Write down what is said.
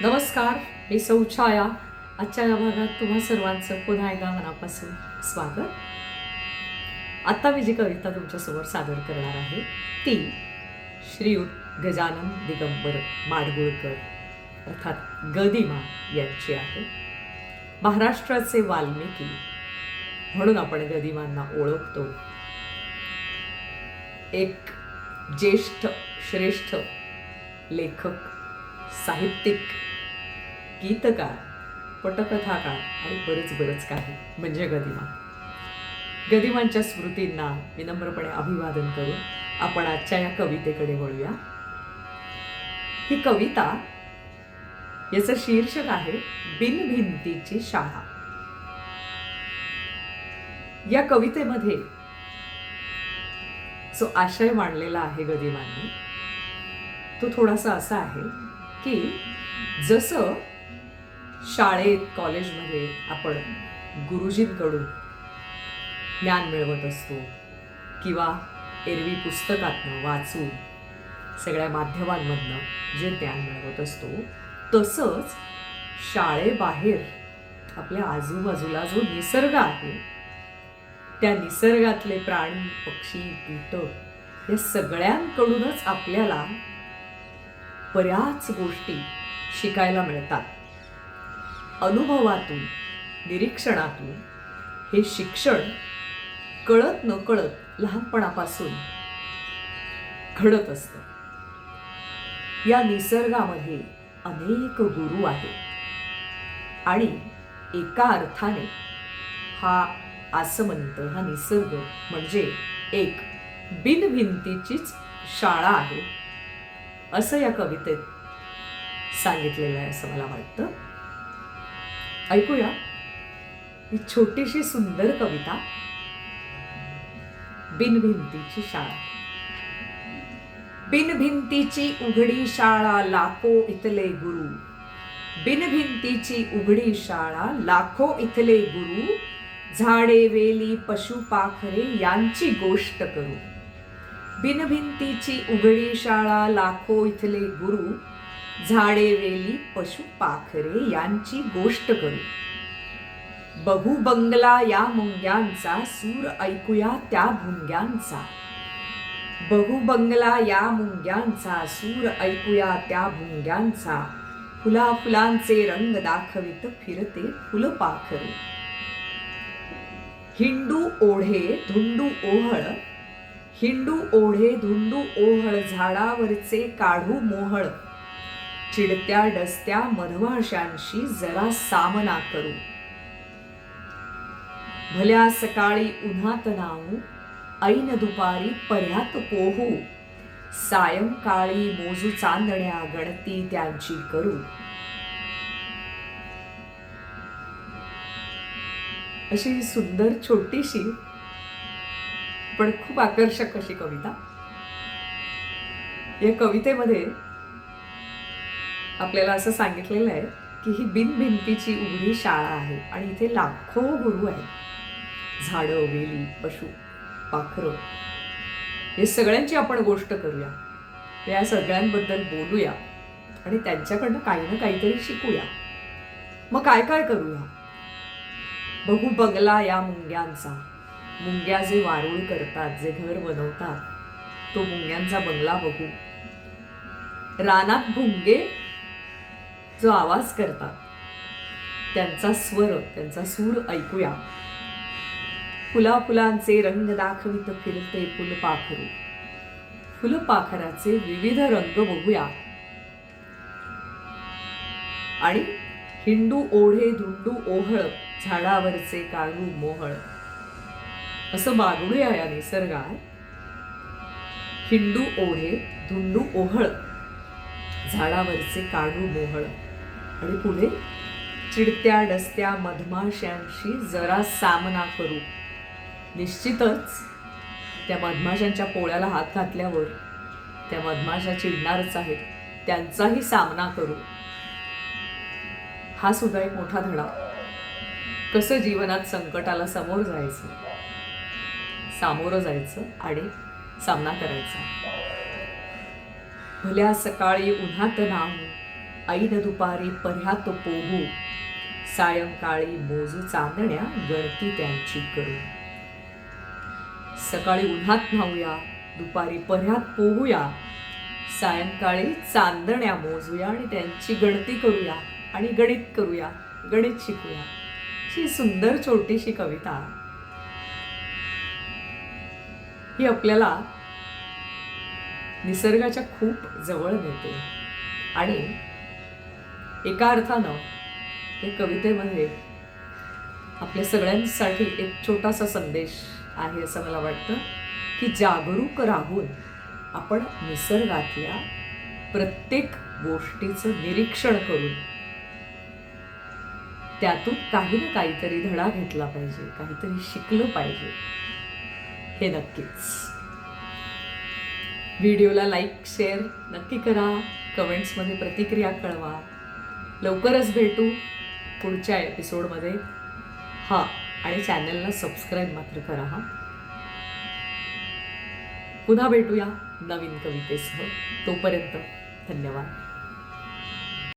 नमस्कार मी सौछाया आजच्या या भागात तुम्हा सर्वांचं पुन्हा एकदा मनापासून स्वागत. आता मी जी कविता तुमच्यासमोर सादर करणार आहे ती श्रीयुत गजानन दिगंबर माडगुळकर अर्थात गदिमा यांची आहे. महाराष्ट्राचे वाल्मिकी म्हणून आपण गदिमांना ओळखतो. एक ज्येष्ठ श्रेष्ठ लेखक साहित्यिक गीतकार पटकथाकार आणि बरेच बरंच काही. म्हणजे गदिमा. गदिमांच्या स्मृतींना विनम्रपणे अभिवादन करून आपण आजच्या या कवितेकडे वळूया. ही कविता याचं शीर्षक आहे बिनभिंतीची शाळा. या कवितेमध्ये जो आशय मांडलेला आहे गदिमांनी तो थोडासा असा आहे की जसं शाळेत कॉलेजमध्ये आपण गुरुजींकडून ज्ञान मिळवत असतो किंवा एरवी पुस्तकातनं वाचून सगळ्या माध्यमांमधनं जे ज्ञान मिळवत असतो तसंच शाळेबाहेर आपल्या आजूबाजूला जो निसर्ग आहे त्या निसर्गातले प्राणी पक्षी कीटक या सगळ्यांकडूनच आपल्याला बऱ्याच गोष्टी शिकायला मिळतात. अनुभवातून निरीक्षणातून हे शिक्षण कळत न कळत लहानपणापासून घडत असतं. या निसर्गामध्ये अनेक गुरु आहेत. आणि एका अर्थाने हा आसमंत हा निसर्ग म्हणजे एक बिनभिंतीचीच शाळा आहे असं या कवितेत सांगितलेलं आहे असं मला वाटतं. ऐकूया. ही छोटीशी सुंदर कविता बिनभिंतीची शाळा. बिनभिंतीची उघडी शाळा लाखो इथले गुरु. बिनभिंतीची उघडी शाळा लाखो इथले गुरु. झाडे वेली पशु पाखरे यांची गोष्ट करू. बिनभिंतीची उघडी शाळा लाखो इथले गुरु. झाडे वेली पशु पाखरे यांची गोष्ट करू. बहु बंगला या मुंग्यांचा सूर ऐकूया त्या भुंग्यांचा. बहु बंगला या मुंग्यांचा सूर ऐकूया त्या भुंग्यांचा. फुला फुलांचे रंग दाखवित फिरते फुलपाखरे. हिंडू ओढे धुंडू ओहळ. हिंडू ओढे धुंडू ओहळ झाडावरचे काढू मोहळ. चिडत्या डसत्या मधमाशांशी जरा सामना करू. भल्या सकाळी उन्हात नाऊ ऐन दुपारी पर्यात पोहू. सायंकाळी मोजू चांदण्या गणती त्यांची करू. अशी सुंदर छोटीशी पण खूप आकर्षक अशी कविता. या कवितेमध्ये आपल्याला असं सांगितलेलं आहे की ही बिनभिंतीची उघडी शाळा आहे आणि इथे लाखो गुरु आहेत. झाडं वेली पशु पाखरं. हे सगळ्यांची आपण गोष्ट करूया. या सगळ्यांबद्दल बोलूया आणि त्यांच्याकडनं काही ना काहीतरी शिकूया. मग काय काय करूया? बघू बंगला या मुंग्यांचा. मुंग्या जे वारुळ करतात जे घर बनवतात तो मुंग्यांचा बंगला बघू. रानात भुंगे जो आवाज करतात त्यांचा स्वर त्यांचा सूर ऐकूया. फुला फुलांचे रंग दाखवित फिरते फुलपाखरू फुलपाखराचे विविध रंग बघूया. आणि हिंडू ओढे धुंडू ओहळ झाडावरचे काळू मोहळ. असं बागडूया या निसर्गात. हिंडू ओढे धुंडू ओहळ झाडावरचे काळू मोहळ. आणि पुढे चिडत्या डसत्या मधमाशांशी जरा सामना करू. निश्चितच त्या मधमाशांच्या पोळ्याला हात घातल्यावर त्या मधमाशा चिडणारच आहेत. त्यांचाही सामना करू. हा सुद्धा एक मोठा धडा. कसं जीवनात संकटाला समोर जायचं? सामोरं जायचं आणि सामना करायचा. भल्या सकाळी उन्हात नाहू ऐन दुपारी पर्यात पोहू सायंकाळी मोजू चांदण्या गणती त्यांची करू. सकाळी उन्हात न्हावूया दुपारी पर्यात पोहूया सायंकाळी चांदण्या मोजूया आणि त्यांची गणती करूया आणि गणित करूया गणित शिकूया. ही सुंदर छोटीशी कविता. ही आपल्याला निसर्गाच्या खूप जवळ नेते आणि एका अर्थानं हे कवितेमध्ये आपल्या सगळ्यांसाठी एक छोटासा संदेश आहे असं मला वाटतं की जागरूक राहून आपण निसर्गातल्या प्रत्येक गोष्टीचं निरीक्षण करून त्यातून काही ना काहीतरी धडा घेतला पाहिजे काहीतरी शिकलं पाहिजे. हे नक्कीच. व्हिडिओला लाईक शेअर नक्की करा. कमेंट्समध्ये प्रतिक्रिया कळवा. लवकरच भेटू पुढच्या एपिसोडमध्ये. हा आणि चॅनलला सबस्क्राईब मात्र करा हा. पुन्हा भेटूया नवीन कवितेसह. तोपर्यंत धन्यवाद.